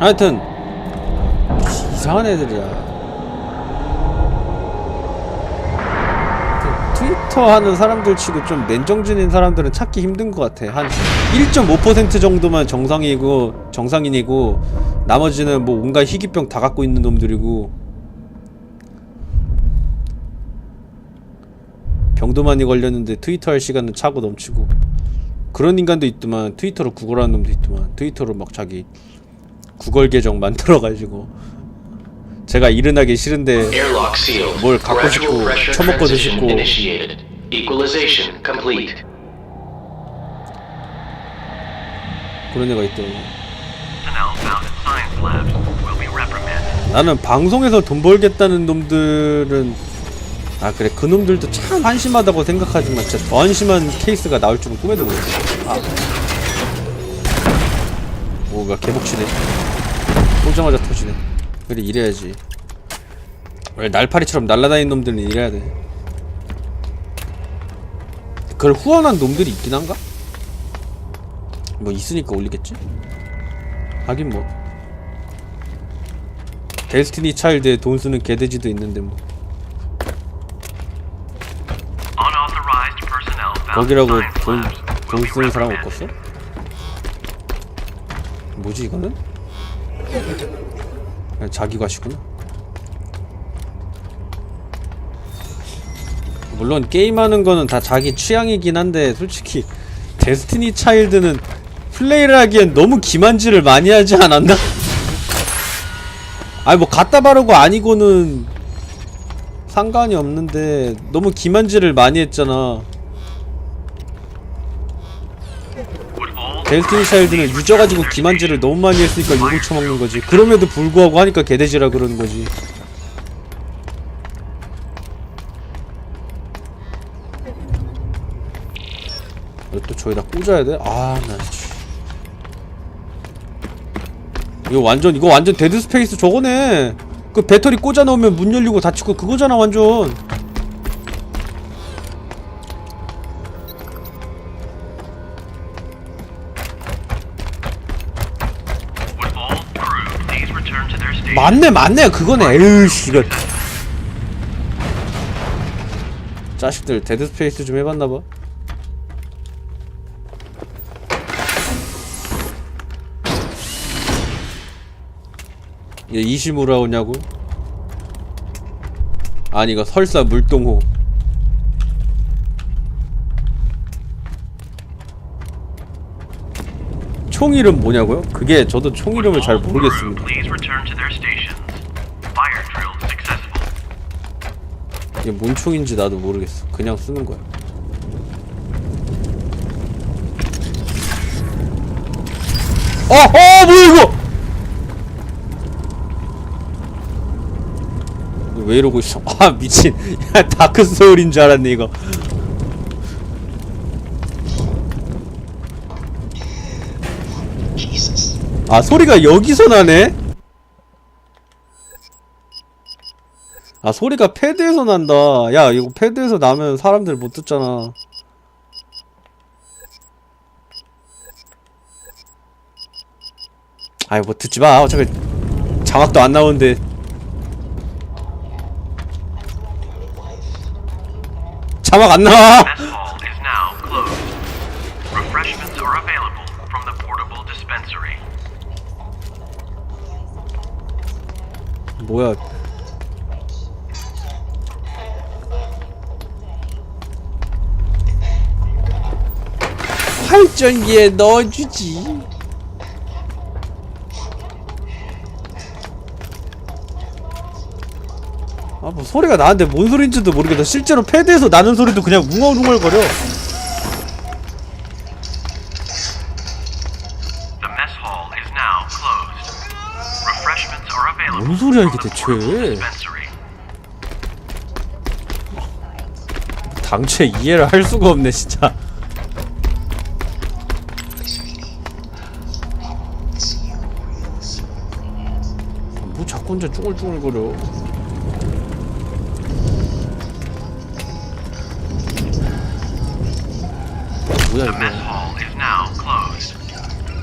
하여튼 이상한 애들이야. 그 트위터 하는 사람들 치고 좀 맨정신인 사람들은 찾기 힘든 것 같아. 한 1.5% 정도만 정상이고 정상인이고 나머지는 뭐 온갖 희귀병 다 갖고 있는 놈들이고 병도 많이 걸렸는데 트위터 할 시간은 차고 넘치고 그런 인간도 있더만 트위터로 구걸하는 놈도 있더만 트위터로 막 자기 구걸 계정 만들어가지고 제가 일어나기 싫은데. 뭘 갖고 싶고 pressure 처먹고 transition 싶고. 그런 애가 있더라고. 나는 방송에서 돈 벌겠다는 놈들은 아 그래. 그 놈들도 참 한심하다고 생각하지만 진짜 더 한심한 케이스가 나올 줄은 꿈에도 몰랐어. 아. 뭐가 개복치네. 쏘자마자 터지네. 그래 이래야지. 원래 날파리처럼 날아다니는 놈들은 이래야 돼. 그걸 후원한 놈들이 있긴 한가? 뭐 있으니까 올리겠지? 하긴 뭐. 데스티니 차일드에 돈 쓰는 개돼지도 있는데 뭐 거기라고 돈, 돈 쓰는 사람. 없겠어? 뭐지 이거는? 그냥 자기 과시구나 물론 게임하는 거는 다 자기 취향이긴 한데 솔직히 데스티니 차일드는 플레이를 하기엔 너무 기만질을 많이 하지 않았나? 아니 뭐 갖다 바르고 아니고는 상관이 없는데 너무 기만질을 많이 했잖아 Would all 데스티니 차일드는 유저 가지고 기만질을 너무 많이 했으니까 욕을 처먹는 거지 그럼에도 불구하고 하니까 개돼지라 그러는 거지 또 저기다 꽂아야 돼? 아, 나 씨. 이거 완전 이거 완전 데드 스페이스 저거네. 그 배터리 꽂아 놓으면 문 열리고 닫히고 그거잖아 완전. 맞네 맞네 그거네. 에휴 씨 이거 자식들 데드 스페이스 좀 해봤나봐. 얘 이시무라 오냐고? 아니 이거 설사 물동호 총 이름 뭐냐고요? 그게 저도 총 이름을 잘 모르겠습니다. 이게 뭔 총인지 나도 모르겠어. 그냥 쓰는 거야. 어, 어, 뭐야? 이거 왜 이러고 있어? 아 미친. 야 다크 소울인 줄 알았네 이거. 아 소리가 여기서 나네? 아 소리가 패드에서 난다. 야 이거 패드에서 나면 사람들 못 듣잖아. 아이 뭐 듣지마. 어차피 자막도 안 나오는데. 자막 안 나와 Mess hall is now closed. Refreshments are available from the portable dispensary. 뭐야? 발전기에 넣어주지. 아 뭐 소리가 나는데 뭔 소리인지도 모르겠다. 실제로 패드에서 나는 소리도 그냥 웅얼웅얼거려 소리야, 이게 대체? 당최 이해를 할 수가 없네 진짜 뭐 자꾸 혼자 쭈글쭈글거려 뭐야 이거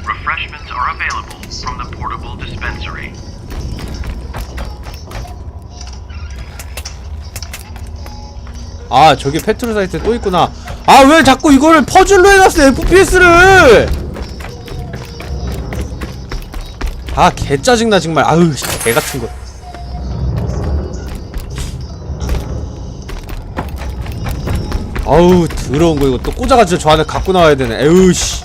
Refreshments are available from the portable dispensary. 아 저기 페트롤 사이트 또 있구나. 아 왜 자꾸 이거를 퍼즐로 해놨어 FPS를? 아 개 짜증나 정말. 아유 씨, 개 같은 거. 아우 더러운 거 이거 또 꽂아가지고 저 안에 갖고 나와야 되네. 에휴 씨.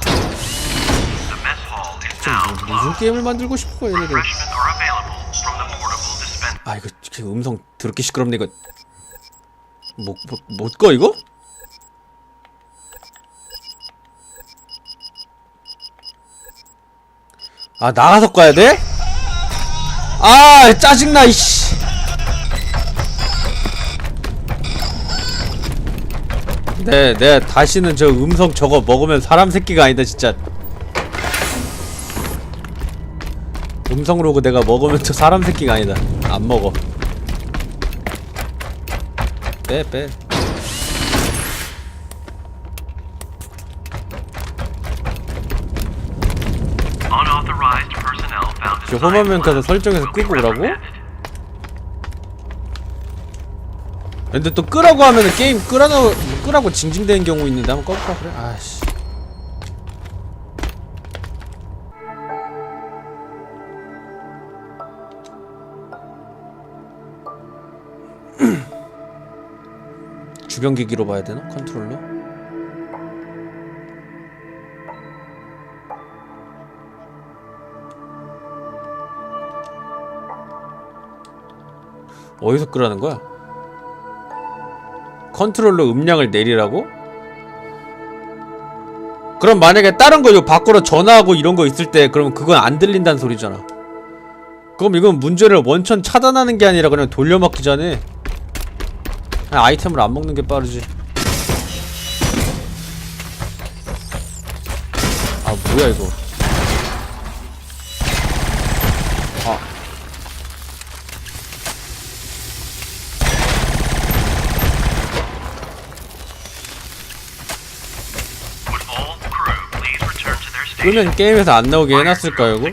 The mess hall is now 무슨. 게임을 만들고 싶어 얘네들 아 이거 음성 더럽게 시끄럽네 이거 못못거 이거? 아 나가서 꺼야 돼? 아 짜증나 이씨 네, 네 다시는 저 음성 저거 먹으면 사람 새끼가 아니다 진짜 음성 로그 내가 먹으면 저 사람 새끼가 아니다 안 먹어 빼 빼. 저 홈화면 가서 설정해서 끄고 오라고? 근데 또 끄라고 하면은 게임 끄라고 끄라고 징징대는 경우 있는데 한번 꺼볼까 그래? 아씨. 주변 기기로 봐야 되나? 컨트롤러? 어디서 끄라는 거야? 컨트롤러 음량을 내리라고? 그럼 만약에 다른 거 밖으로 전화하고 이런 거 있을 때 그러면 그건 안 들린다는 소리잖아 그럼 이건 문제를 원천 차단하는 게 아니라 그냥 돌려막기 전에 아이템을 안 먹는 게 빠르지 아 뭐야 이거 아? 그러면 게임에서 안 나오게 해놨을까요 이거?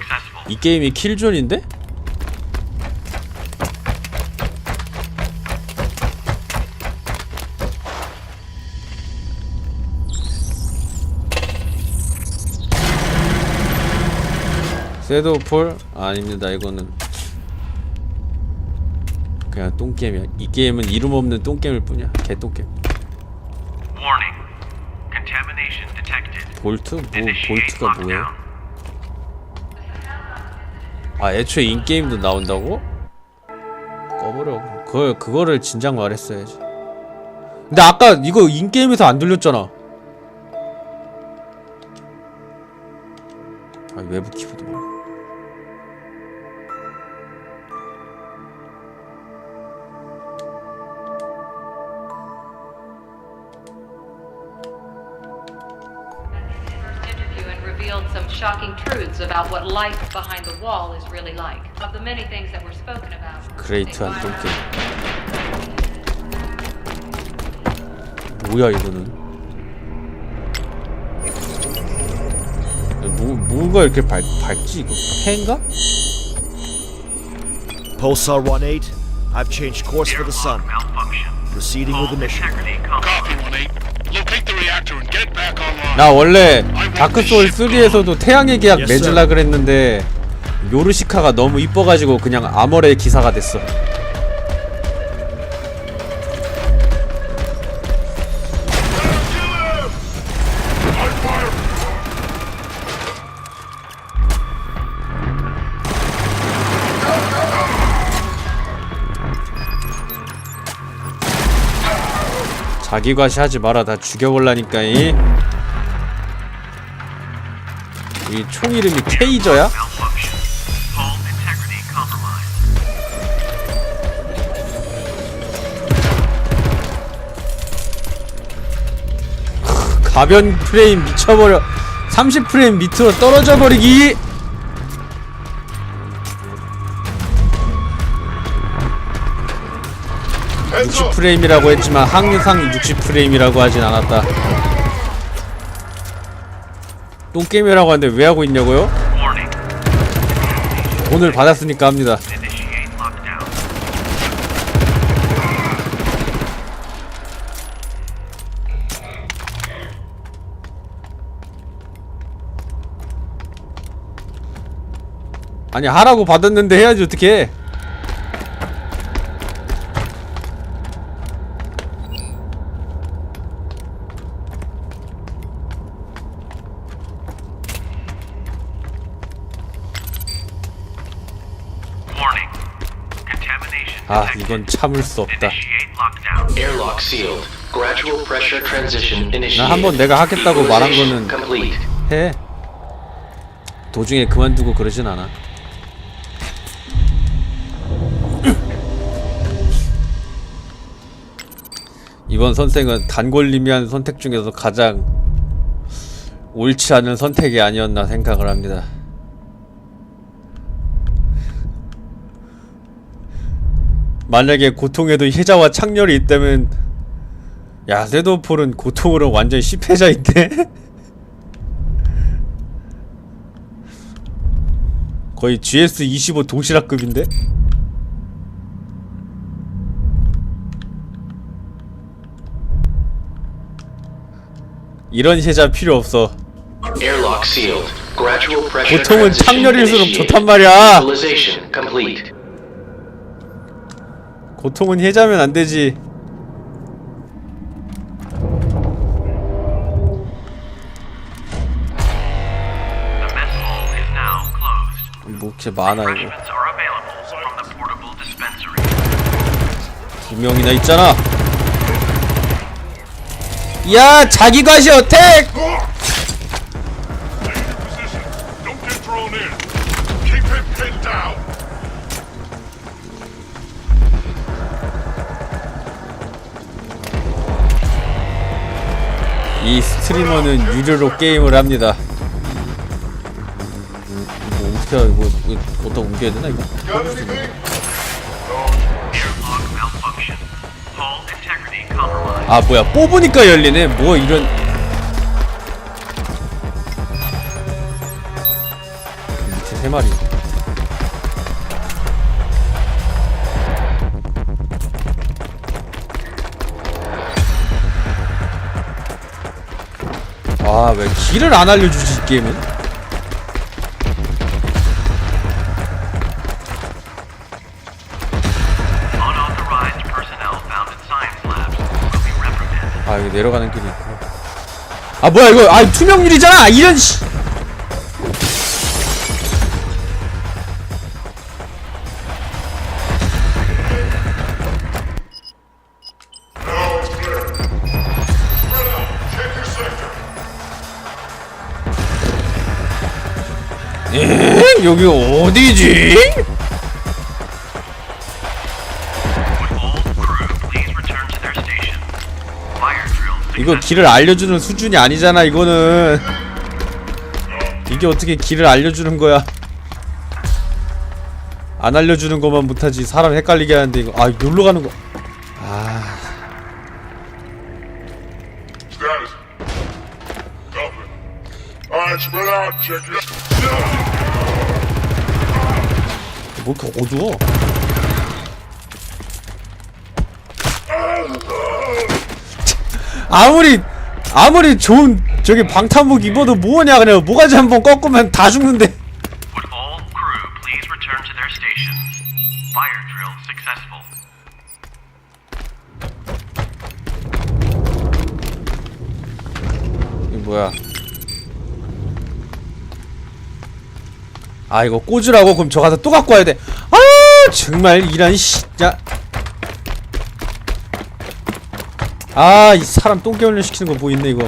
이 게임이 킬존인데? 섀도우폴? 아닙니다 이거는 그냥 똥게임이야 이 게임은 이름 없는 똥게임일 뿐이야 개똥게임. 볼트? 뭐 볼트가 뭐야? 아 애초에 인게임도 나온다고? 꺼버려 그걸, 그거를 진작 말했어야지 근데 아까 이거 인게임에서 안 들렸잖아 아 외부 키보 revealed some shocking truths about what life behind the wall is really like. Of the many things that were spoken about. 그레이트한 똥게임 뭐야 이거는 뭐, 뭐가 이렇게 밝, 밝지 이거 폐인가? Pulsar 1-8, I've changed course for the sun. Malfunction. Proceeding with Full the mission. integrity 나 원래 다크소울 3에서도 태양의 계약. 맺으려 그랬는데 요르시카가 너무 이뻐가지고 그냥 아머레의 기사가 됐어. 자기 과시하지 마라 다 죽여볼라니까 이. 이 총 이름이 테이저야? 가변 프레임 미쳐버려 30프레임 밑으로 떨어져 버리기 Heads up. 60프레임이라고 했지만 항상 60프레임이라고 하진 않았다 똥게임이라고 하는데 왜 하고 있냐고요? 돈을 받았으니까 합니다. 아니 하라고 받았는데 해야지 어떻게 이건 참을 수 없다 Initiate lockdown. Airlock sealed. Gradual pressure transition initiated. 나 한번 내가 하겠다고 말한 거는 complete. 해 도중에 그만두고 그러진 않아 이번 선생은 단골님이한 선택 중에서 가장 옳지 않은 선택이 아니었나 생각을 합니다 만약에 고통에도 혜자와 창렬이 있다면 야 세도폴은 고통으로 완전 10회자인데? 거의 GS25 도시락급인데? 이런 혜자 필요 없어 고통은 창렬일수록. 좋단 말이야. 고통은 혜자면 안 되지. 뭐 이렇게 많아 이거. 두 명이나 있잖아 야 자기과시 어택! 이 스트리머는 유료로 게임을 합니다. 뭐 어떻게 하- 뭐, 이거 어디다 옮겨야 되나 이거? 아 뭐야 뽑으니까 열리네. 뭐 이런 밑에 세 마리. 길을 안 알려주지 이 게임은? 아 여기 내려가는 길이 있고 아 뭐야 이거 아 투명률이잖아 이런 씨 여기 어디지? 이거 길을 알려주는 수준이 아니잖아 이거는. 이게 어떻게 길을 알려주는 거야? 안 알려주는 것만 못하지. 사람 헷갈리게 하는데 이거. 아 여기로 가는 거 어두워. 아무리 아무리 좋은 저기 방탄복 입어도 뭐냐 그냥 모가지 한 번 꺾으면 다 죽는데. all 아 이거 꽂으라고? 그럼 저 가서 또 갖고 와야 돼 아 정말 이런 씨 야. 아 이 사람 똥개 훈련 시키는 거 뭐 있네 이거.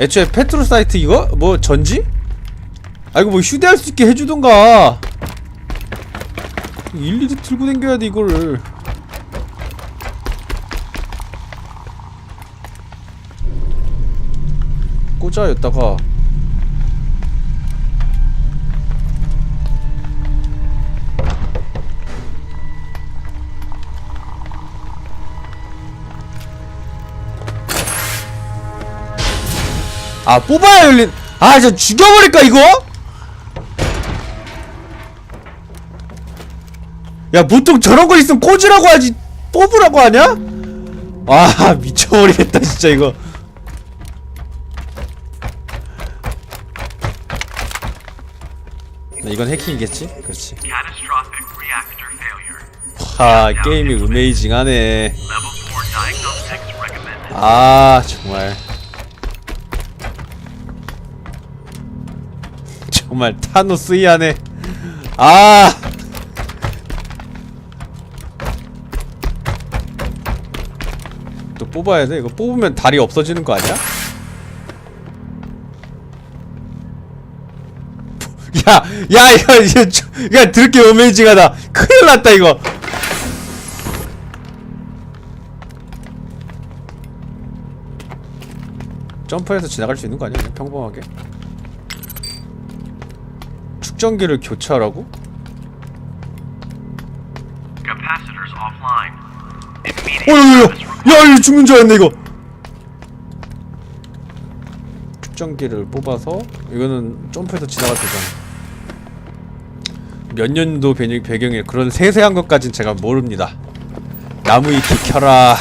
애초에 페트로 사이트 이거? 뭐 전지? 아 이거 뭐 휴대할 수 있게 해주던가. 일일이 들고 댕겨야 돼 이거를. 꽂아 여다가 아 뽑아야 열린 아, 저 죽여버릴까, 이거? 야, 보통 저런 거 있으면 꽂으라고 하지, 뽑으라고 하냐? 아, 미쳐버리겠다, 진짜, 이거. 네, 이건 해킹이겠지? 그렇지. 하, 게임이 어메이징하네. Level 4 diagnostics recommended. 아 정말 정말 타노스이하네 아 또 뽑아야 돼 이거 뽑으면 다리 없어지는 거 아니야? 야, 야, 이거, 이거, 저- 야, 들게 어메이징하다. 큰일 났다, 이거. 점프해서 지나갈 수 있는 거 아니야? 평범하게 축전기를 교체하라고? Required. 야 이거 죽는 줄 알았네 이거. 축전기를 뽑아서 이거는 점프해서 지나갈 때잖아. 몇 년도 배경, 배경에 그런 세세한 것까진 제가 모릅니다. 나무 위키 켜라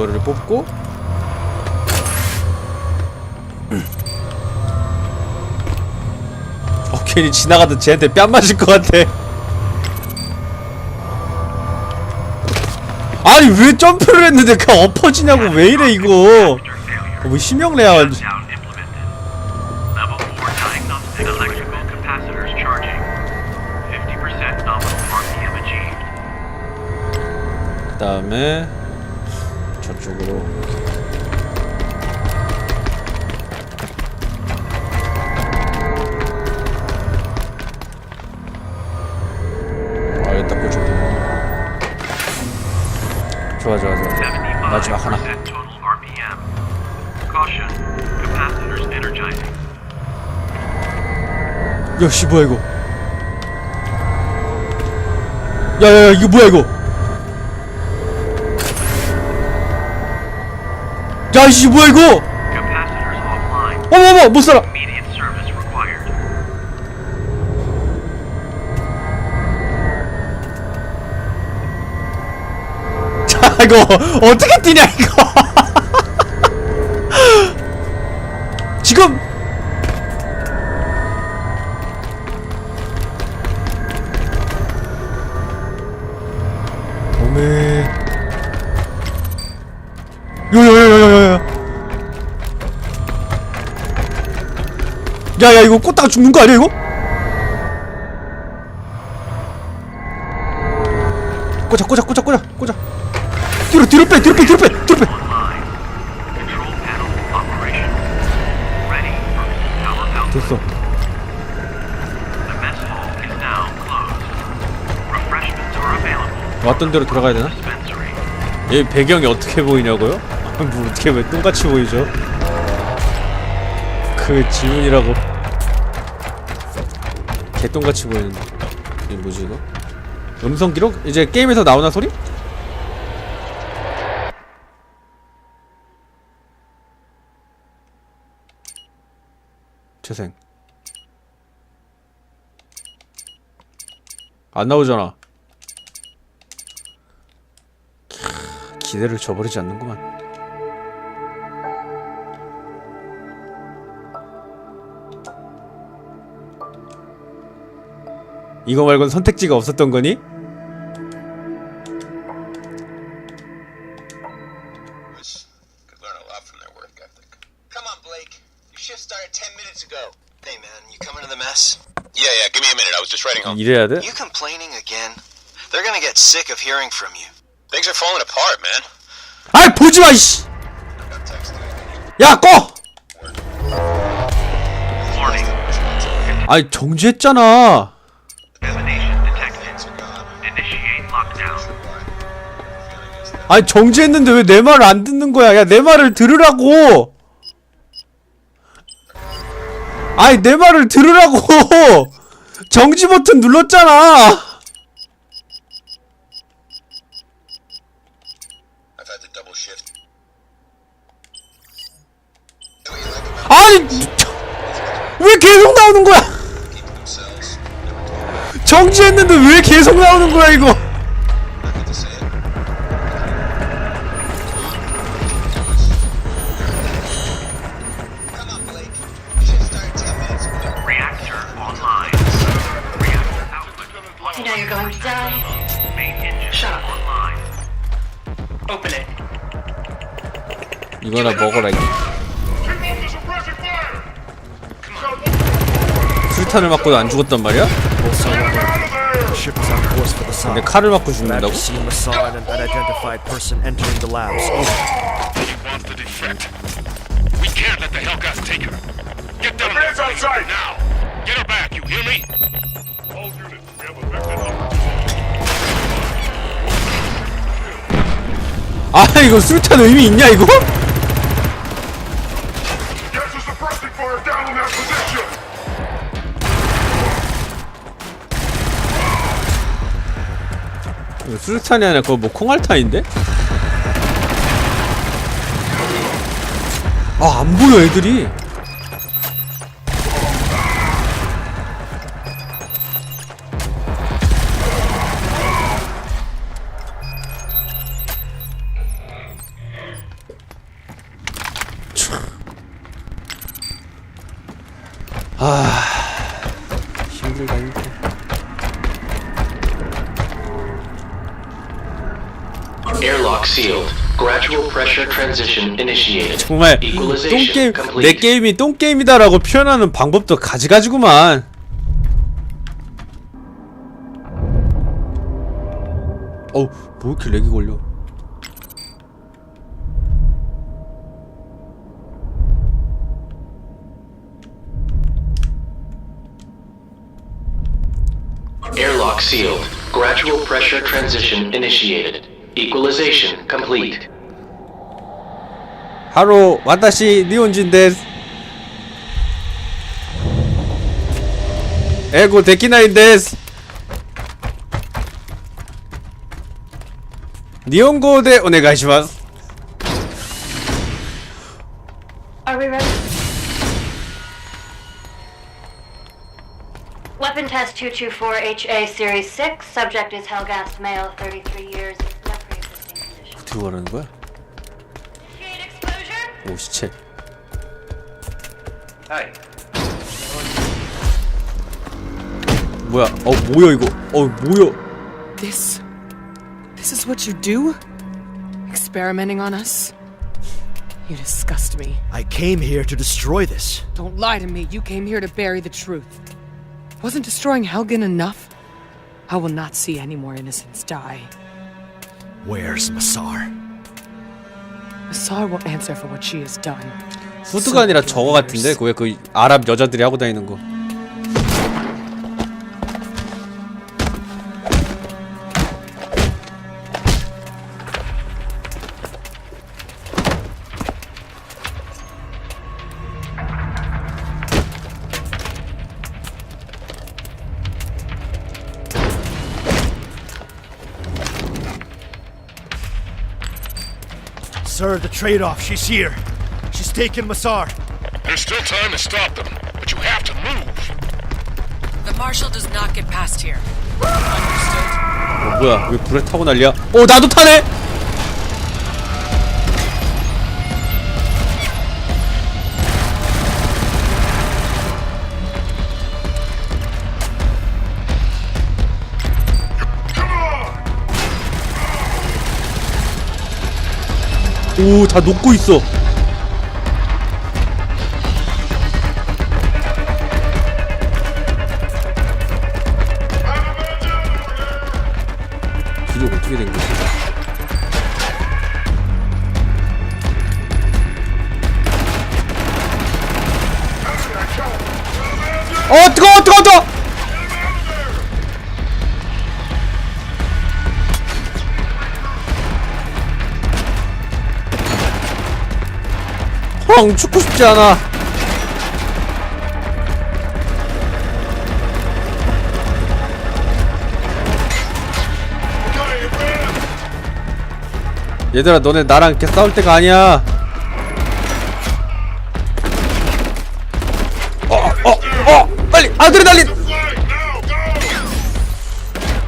이거를 뽑고 어 괜히 지나가다 쟤한테 뺨 맞을 것 같아 아니 왜 점프를 했는데 그 엎어지냐고 왜 이래 이거. 어, 뭐 심형래야 완전 Down implemented. Level 4 diagnostic electrical capacitors charging. 50% nominal RPM achieved. 그 다음에 저 쪽으로. 아 여기 딱 꽂혔구나 좋아 좋아 좋아. 75% 마지막 하나. 야씨 뭐야 이거? 야야야 이거 뭐야 이거 야 이씨 뭐야 이거. 어머어머 못살아. 자 이거 어떻게 뛰냐 이거 야야 이거 꽂다가 죽는 거 아니야 이거? 꽂아 꽂아 꽂아 꽂아 꽂아 뒤로 뒤로 빼 뒤로 빼 뒤로 빼 뒤로 빼. 됐어. 왔던 대로 돌아가야 되나? 얘 배경이 어떻게 보이냐고요? 뭐 어떻게 왜 똥같이 보이죠? 그 질문이라고 개똥같이 보이는데 이게 뭐지 이거? 음성 기록? 이제 게임에서 나오나 소리? 재생 안 나오잖아 캬, 기대를 저버리지 않는구만 이거 말곤 선택지가 없었던 거니? Could learn a lot from their work ethic. Come on, Blake. Your shift started 10 minutes ago. Hey, man, you coming to the mess? Yeah, yeah, give me a minute. I was just writing home. 이래야 돼? You complaining again? They're gonna get sick of hearing from you. Things are falling apart, man. 아이 보지 마 이씨. 야 꺼. 아이 정지했잖아. 아니 정지했는데 왜 내 말을 안 듣는 거야? 야 내 말을 들으라고! 아니 내 말을 들으라고! 정지 버튼 눌렀잖아! 아니 왜 계속 나오는 거야? 정지했는데 왜 계속 나오는 거야 이거? Open it. 이거나 먹어라! So, 술탄을 맞고도 안 죽었단 말이야? Also, get out of there! the ship is on course for the sun. 근데 칼을 맞고 죽는다고? seen Massar and an unidentified person entering the labs. He wants to defect. We can't let the Hellcats take her. Get down there outside now. Get her back, you hear me? 아 이거 술탄 의미 있냐 이거? 술탄이 아니라 그거 뭐 콩알탄인데? 아 안 보여 애들이 아 힘들다 힘들어 Airlock sealed. Gradual pressure transition initiated. 정말 똥게임 내. 게임이 똥게임이다라고 표현하는 방법도 가지가지구만 어우 뭐 이렇게 렉이 걸려 Airlock sealed. Gradual pressure transition initiated. Equalization complete. 하루 와다시 니온진 데스 에고 데키나인 데스 니온고 데 오네가이시마스 Are we ready? Weapon test 224HA Series 6. Subject is Helgast, male, 33 years. No pre-existing condition. 어떻게 말하는 거야? Initiate exposure. 오 시체 Hi. 뭐야 어 뭐야 이거 어 뭐야 This. This is what you do? Experimenting on us? You disgust me. I came here to destroy this. Don't lie to me. You came here to bury the truth. Wasn't destroying Helgen enough? I will not see any more innocents die. Where's Massar? Asar will answer for what she has done. 후드가 아니라 저거 같은데 그왜그 아랍 여자들이 하고 다니는 거 trade-off. She's here. She's taken Massar. There's still time to stop them, but you have to move. The Marshal does not get past here. 어, 뭐야 왜 불에 타고 난리야 어 나도 타네 오 다 녹고 있어 싶지 않아. 얘들아 너네 나랑 이렇게 싸울 때가 아니야. 어어어 어, 어, 빨리! 아드레날린!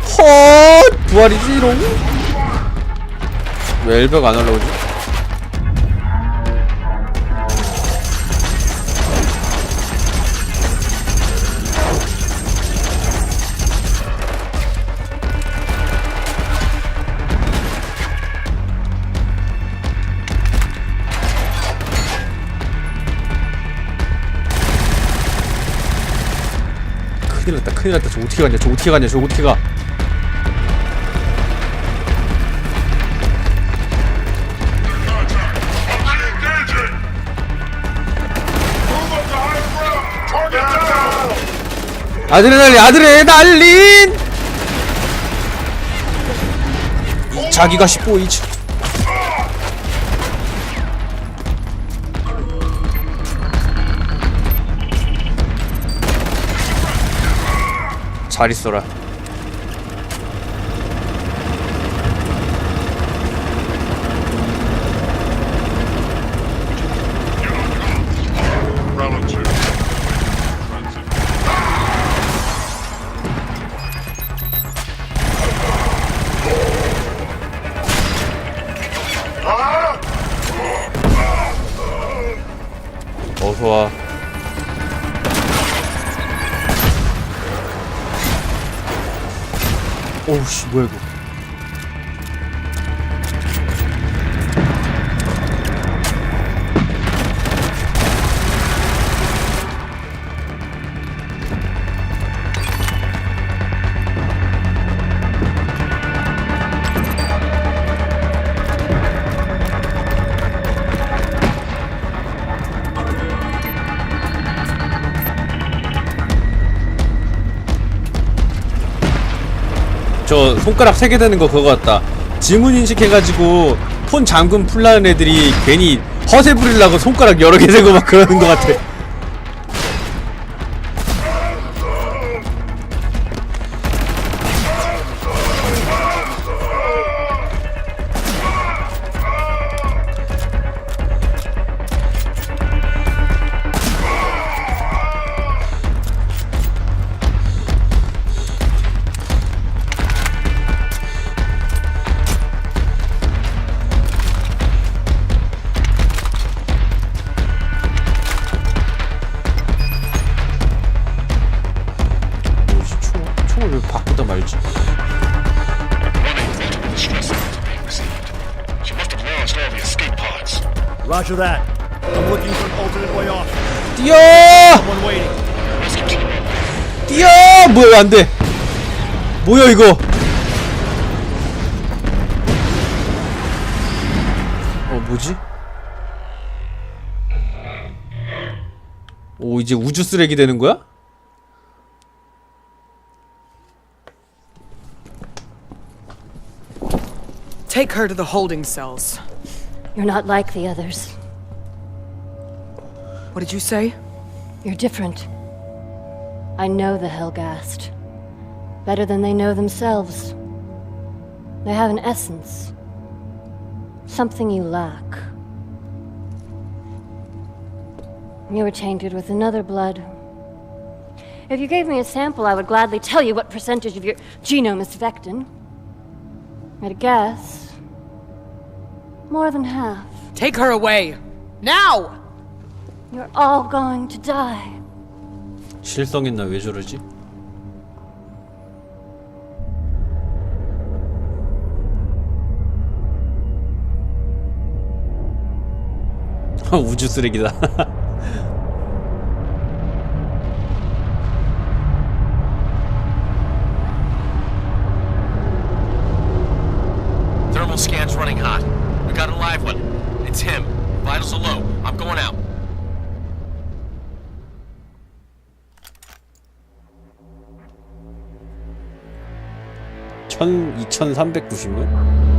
컷 부활이지롱 왜 엘베가 안 올라오지? 났다. 큰일 났다. 저 어떻게 가냐? 저 어떻게 가냐? 저 어떻게 가! 아드레날린 아드레날린! 자기가 15이지 잘 있어라 Relative. 저 손가락 세 개 되는 거 그거 같다. 지문 인식해가지고 폰 잠금 풀라는 애들이 괜히 허세 부리려고 손가락 여러 개 되고 막 그러는 거 같아. 뛰어! 뛰어! 뭐야 안 돼. 뭐야 이거? 어 뭐지? 오 이제 우주 쓰레기 되는 거야? Take her to the holding cells. You're not like the others. What did you say? You're different. I know the Helgast. Better than they know themselves. They have an essence. Something you lack. You were tainted with another blood. If you gave me a sample, I would gladly tell you what percentage of your genome is Vectin. I'd guess, more than half. Take her away! Now! You're all going to die. 실성했나 왜 저러지? 우주 쓰레기다. 1390은?